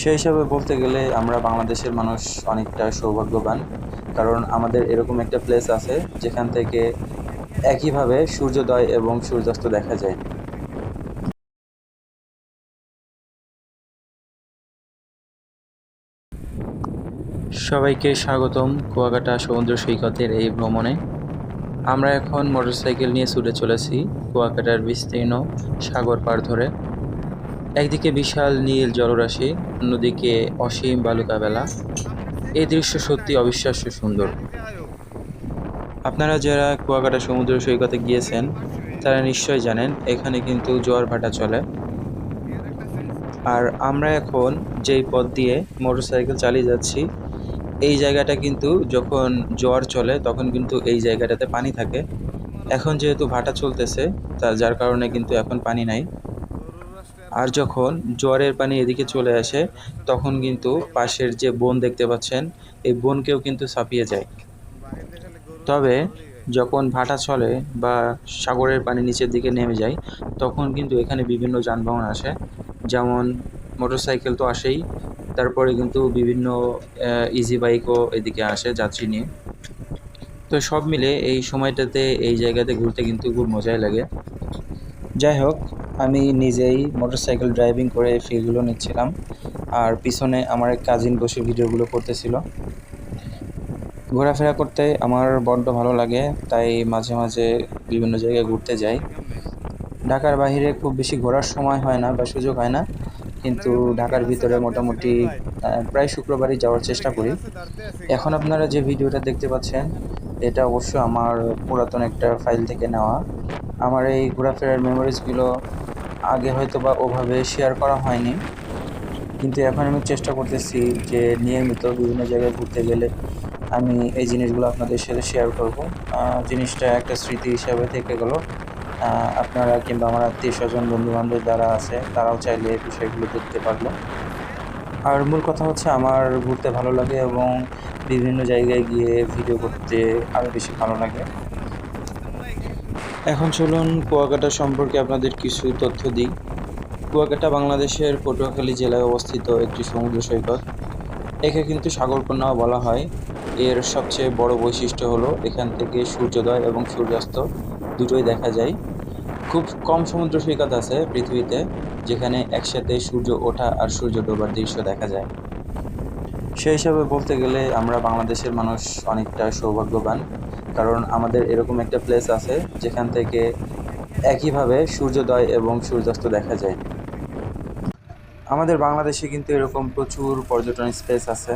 সেই হিসাবে বলতে গেলে আমরা বাংলাদেশের মানুষ অনেকটা সৌভাগ্যবান। কারণ আমাদের এরকম একটা প্লেস আছে যেখান থেকে একইভাবে সূর্যোদয় এবং সূর্যাস্ত দেখা যায়। সবাইকে স্বাগতম কুয়াকাটা সমুদ্র সৈকতের এই ভ্রমণে। আমরা এখন মোটরসাইকেল নিয়ে ছুটে চলেছি কুয়াকাটার বিস্তীর্ণ সাগর পার ধরে। একদিকে বিশাল নীল জলরাশি, অন্যদিকে অসীম বালুকাবেলা। এই দৃশ্য সত্যি অবিশ্বাস্য সুন্দর। আপনারা যারা কুয়াকাটা সমুদ্র সৈকতে গিয়েছেন, তারা নিশ্চয় জানেন, এখানে কিন্তু জোয়ার ভাটা চলে। আর আমরা এখন যেই পথ দিয়ে মোটরসাইকেল চালিয়ে যাচ্ছি, এই জায়গাটা কিন্তু যখন জোয়ার চলে, তখন কিন্তু এই জায়গাটাতে পানি থাকে। এখন যেহেতু ভাটা চলতেছে তার যার কারণে কিন্তু এখন পানি নাই। আর যখন জোয়ারের পানি এদিকে চলে আসে, তখন কিন্তু পাশের যে বন দেখতে পাচ্ছেন, এই বনকেও কিন্তু ছাপিয়ে যায়। তবে যখন ভাটা চলে বা সাগরের পানি নিচের দিকে নেমে যায়, তখন কিন্তু এখানে বিভিন্ন যানবাহন আসে। যেমন মোটরসাইকেল তো আসেই, তারপরে কিন্তু বিভিন্ন ইজি বাইকও এদিকে আসে যাত্রী নিয়ে। তো সব মিলে এই সময়টাতে এই জায়গাতে ঘুরতে কিন্তু খুব মজাই লাগে। যাই হোক আমি নিজেই মোটরসাইকেল ড্রাইভিং করে ফিলগুলো নিচ্ছিলাম। আর পিছনে আমার এক কাজিন বসে ভিডিওগুলো করতেছিল। ঘোরাফেরা করতে আমার বড্ড ভালো লাগে, তাই মাঝে মাঝে বিভিন্ন জায়গায় ঘুরতে যাই। ঢাকার বাইরে খুব বেশি ঘোরার সময় হয় না বা সুযোগ হয় না, কিন্তু ঢাকার ভিতরে মোটামুটি প্রায় শুক্রবারই যাওয়ার চেষ্টা করি। এখন আপনারা যে ভিডিওটা দেখতে পাচ্ছেন, এটা অবশ্য আমার পুরাতন একটা ফাইল থেকে নেওয়া। আমার এই ঘোরাফেরার মেমোরিজগুলো আগে হয়তো বা ওভাবে শেয়ার করা হয়নি। কিন্তু এখন আমি চেষ্টা করতেছি যে নিয়মিত বিভিন্ন জায়গায় ঘুরতে গেলে আমি এই জিনিসগুলো আপনাদের সাথে শেয়ার করব। জিনিসটা একটা স্মৃতি হিসাবে থেকে গেলো। আপনারা কিংবা আমার আত্মীয় স্বজন, বন্ধুবান্ধব যারা আছে, তারাও চাইলে এই বিষয়গুলো দেখতে পারল। আর মূল কথা হচ্ছে আমার ঘুরতে ভালো লাগে এবং বিভিন্ন জায়গায় গিয়ে ভিডিও করতে আরও বেশি ভালো লাগে। এখন চলুন কুয়াকাটা সম্পর্কে আপনাদের কিছু তথ্য দিই। কুয়াকাটা বাংলাদেশের পটুয়াখালী জেলায় অবস্থিত একটি সমুদ্র সৈকত। একে কিন্তু সাগরকন্যাও বলা হয়। এর সবচেয়ে বড় বৈশিষ্ট্য হলো এখান থেকে সূর্যোদয় এবং সূর্যাস্ত দুটোই দেখা যায়। খুব কম সমুদ্র সৈকত আছে পৃথিবীতে, যেখানে একসাথে সূর্য ওঠা আর সূর্য ডোবার দৃশ্য দেখা যায়। সেই হিসাবে বলতে গেলে আমরা বাংলাদেশের মানুষ অনেকটা সৌভাগ্যবান। কারণ আমাদের এরকম একটা প্লেস আছে যেখান থেকে একইভাবে সূর্যোদয় এবং সূর্যাস্ত দেখা যায়। আমাদের বাংলাদেশে কিন্তু এরকম প্রচুর পর্যটন স্পেস আছে।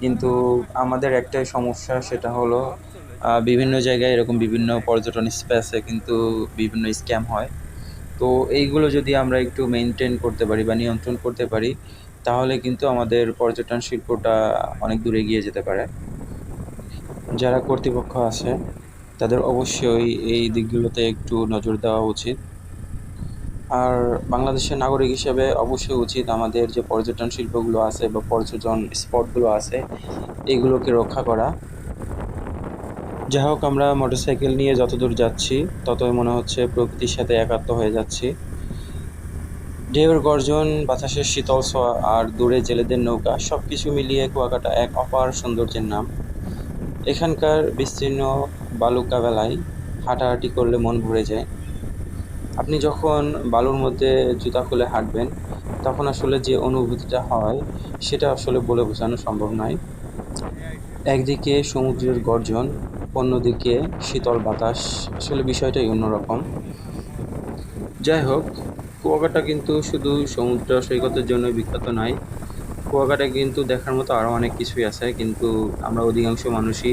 কিন্তু আমাদের একটাই সমস্যা সেটা হলো বিভিন্ন জায়গায় এরকম বিভিন্ন পর্যটন স্পেসে কিন্তু বিভিন্ন স্ক্যাম হয়। তো এইগুলো যদি আমরা একটু মেনটেন করতে পারি বা নিয়ন্ত্রণ করতে পারি তাহলে কিন্তু আমাদের পর্যটন শিল্পটা অনেক দূরে এগিয়ে যেতে পারে। যারা কর্তৃপক্ষ আছে, তাদের অবশ্যই এই দিকগুলোতে একটু নজর দেওয়া উচিত। আর বাংলাদেশের নাগরিক হিসেবে অবশ্যই উচিত আমাদের যে পর্যটন শিল্পগুলো আছে বা পর্যটন স্পটগুলো আছে, এগুলোকে রক্ষা করা। যাই হোক, আমরা মোটরসাইকেল নিয়ে যতদূর যাচ্ছি, ততই মনে হচ্ছে প্রকৃতির সাথে একাত্ম হয়ে যাচ্ছি। ঢেউর গর্জন, বাতাসের শীতল ছোঁয়া আর দূরে জেলেদের নৌকা সব কিছু মিলিয়ে কুয়াকাটা এক অপার সৌন্দর্যের নাম। এখানকার বিস্তীর্ণ বালুকা বেলায় হাঁটাহাঁটি করলে মন ভরে যায়। আপনি যখন বালুর মধ্যে জুতা খুলে হাঁটবেন, তখন আসলে যে অনুভূতিটা হয়, সেটা আসলে বলে বোঝানো সম্ভব নয়। একদিকে সমুদ্রের গর্জন, অন্যদিকে শীতল বাতাস, আসলে বিষয়টাই অন্যরকম। যাই হোক কুয়াকাটা কিন্তু শুধু সমুদ্র সৈকতের জন্য বিখ্যাত নয়। কুয়াকাটা কিন্তু দেখার মতো আরও অনেক কিছুই আছে, কিন্তু আমরা অধিকাংশ মানুষই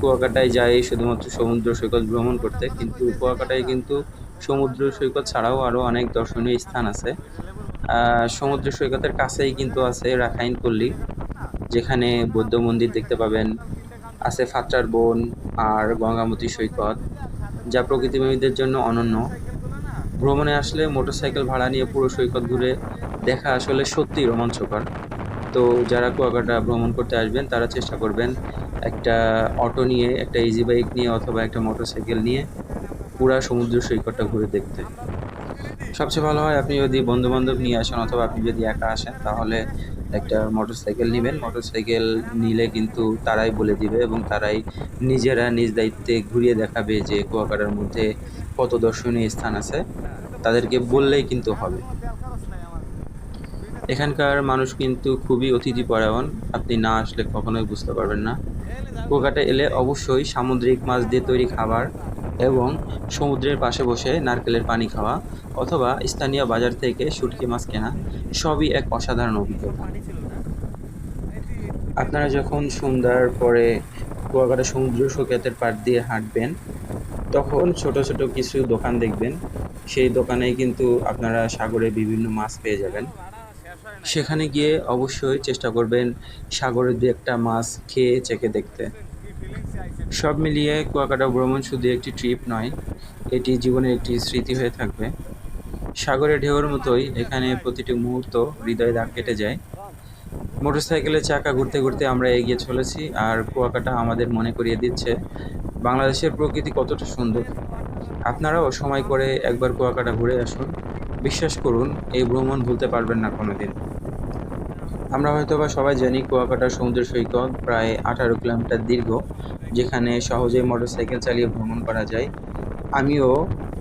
কুয়াকাটায় যাই শুধুমাত্র সমুদ্র সৈকত ভ্রমণ করতে। কিন্তু কুয়াকাটায় কিন্তু সমুদ্র সৈকত ছাড়াও আরও অনেক দর্শনীয় স্থান আছে। সমুদ্র সৈকতের কাছেই কিন্তু আছে রাখাইন পল্লী, যেখানে বৌদ্ধ মন্দির দেখতে পাবেন। আছে ফাত্রার বন আর গঙ্গামতী সৈকত, যা প্রকৃতিপ্রেমীদের জন্য অনন্য। ভ্রমণে আসলে মোটরসাইকেল ভাড়া নিয়ে পুরো সৈকত ঘুরে দেখা আসলে সত্যিই রোমাঞ্চকর। তো যারা কুয়াকাটা ভ্রমণ করতে আসবেন, তারা চেষ্টা করবেন একটা অটো নিয়ে, একটা ইজি বাইক নিয়ে অথবা একটা মোটরসাইকেল নিয়ে পুরা সমুদ্র সৈকতটা ঘুরে দেখতে। সবচেয়ে ভালো হয় আপনি যদি বন্ধুবান্ধব নিয়ে আসেন অথবা আপনি যদি একা আসেন, তাহলে একটা মোটরসাইকেল নেবেন। মোটরসাইকেল নিলে কিন্তু তারাই বলে দিবে এবং তারাই নিজেরা নিজ দায়িত্বে ঘুরিয়ে দেখাবে যে কুয়াকাটার মধ্যে কত দর্শনীয় স্থান আছে। তাদেরকে বললেই কিন্তু হবে। এখানকার মানুষ কিন্তু খুবই অতিথি পরায়ণ। আপনি না আসলে কখনোই বুঝতে পারবেন না। কুয়াকাটা এলে অবশ্যই সামুদ্রিক মাছ দিয়ে তৈরি খাবার এবং সমুদ্রের পাশে বসে নারকেলের পানি খাওয়া অথবা স্থানীয় বাজার থেকে শুটকি মাছ কেনা সবই এক অসাধারণ অভিজ্ঞতা। আপনারা যখন সন্ধ্যার পরে কুয়াকাটা সমুদ্র সৈকতের পাড় দিয়ে হাঁটবেন তখন ছোট ছোট কিছু দোকান দেখবেন। সেই দোকানেই কিন্তু আপনারা সাগরে বিভিন্ন মাছ পেয়ে যাবেন। সেখানে গিয়ে অবশ্যই চেষ্টা করবেন সাগরের দু একটা মাছ খেয়ে চেখে দেখতে। সব মিলিয়ে কুয়াকাটা ভ্রমণ শুধু একটি ট্রিপ নয়, এটি জীবনের একটি স্মৃতি হয়ে থাকবে। সাগরের ঢেউর মতোই এখানে প্রতিটি মুহূর্ত হৃদয় দাগ কেটে যায়। মোটরসাইকেলের চাকা ঘুরতে ঘুরতে আমরা এগিয়ে চলেছি, আর কুয়াকাটা আমাদের মনে করিয়ে দিচ্ছে বাংলাদেশের প্রকৃতি কতটা সুন্দর। আপনারাও সময় করে একবার কুয়াকাটা ঘুরে আসুন। বিশ্বাস করুন, এই ভ্রমণ ভুলতে পারবেন না কোনোদিন। আমরা হয়তোবা সবাই জানি কুয়াকাটা সমুদ্র সৈকত প্রায় আঠারো কিলোমিটার দীর্ঘ, যেখানে সহজেই মোটরসাইকেল চালিয়ে ভ্রমণ করা যায়। আমিও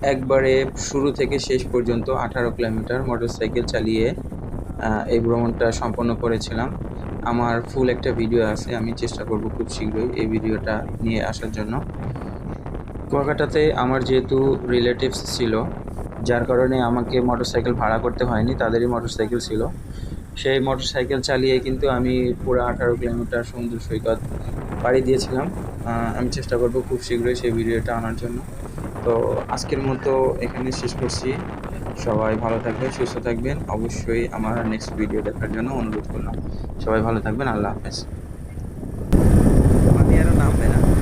একবারে শুরু থেকে শেষ পর্যন্ত আঠারো কিলোমিটার মোটরসাইকেল চালিয়ে এই ভ্রমণটা সম্পন্ন করেছিলাম। আমার ফুল একটা ভিডিও আছে, আমি চেষ্টা করব খুব শীঘ্রই এই ভিডিওটা নিয়ে আসার জন্য। কুয়াকাটাতে আমার যেহেতু রিলেটিভস ছিল, যার কারণে আমাকে মোটরসাইকেল ভাড়া করতে হয়নি, তাদেরই মোটরসাইকেল ছিল। সেই মোটরসাইকেল চালিয়ে কিন্তু আমি পুরো আঠারো কিলোমিটার সমুদ্র সৈকত পাড়ি দিয়েছিলাম। আমি চেষ্টা করব খুব শীঘ্রই সেই ভিডিওটা আনার জন্য। তো আজকের মতো এখানে শেষ করছি। সবাই ভালো থাকবেন, সুস্থ থাকবেন। অবশ্যই আমার নেক্সট ভিডিও দেখার জন্য অনুরোধ করলাম। সবাই ভালো থাকবেন, আল্লাহ হাফেজ। আরও নামবে না।